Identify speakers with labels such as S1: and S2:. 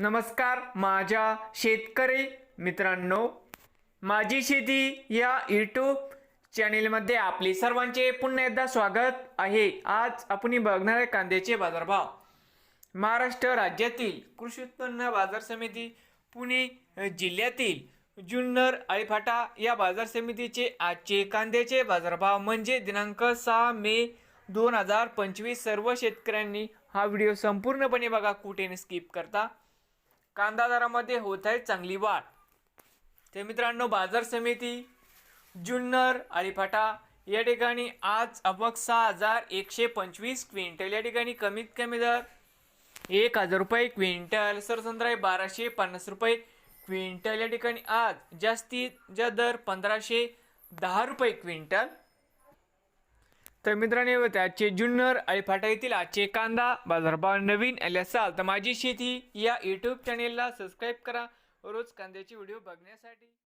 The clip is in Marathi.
S1: नमस्कार माझ्या शेतकरी मित्रांनो. माझी शेती या यूट्यूब चॅनेलमध्ये आपले सर्वांचे पुन्हा एकदा स्वागत आहे. आज आपण बघणार आहे कांद्याचे बाजारभाव. महाराष्ट्र राज्यातील कृषी उत्पन्न बाजार समिती पुणे जिल्ह्यातील जुन्नर आळीफाटा या बाजार समितीचे आजचे कांद्याचे बाजारभाव म्हणजे दिनांक सहा मे दोन हजार पंचवीस. सर्व शेतकऱ्यांनी हा व्हिडिओ संपूर्णपणे बघा कुठे स्किप करता. कांदा दरामध्ये होत आहे चांगली वाढ. ते मित्रांनो बाजार समिती जुन्नर अलिफाटा या ठिकाणी आज अबक सहा हजार एकशे पंचवीस क्विंटल. या ठिकाणी कमीत कमी दर एक हजार रुपये क्विंटल. सरसंद्राई बाराशे पन्नास रुपये क्विंटल. या ठिकाणी आज जास्तीत जास्त दर पंधराशे दहा रुपये क्विंटल. तर मित्रांनो त्याचे आजचे जुन्नर आणि फाटा येथील आजचे कांदा बाजारभाव नवीन आले असाल तर माझी शेती या यूट्यूब चॅनेलला सबस्क्राईब करा. रोज कांद्याचे व्हिडिओ बघण्यासाठी.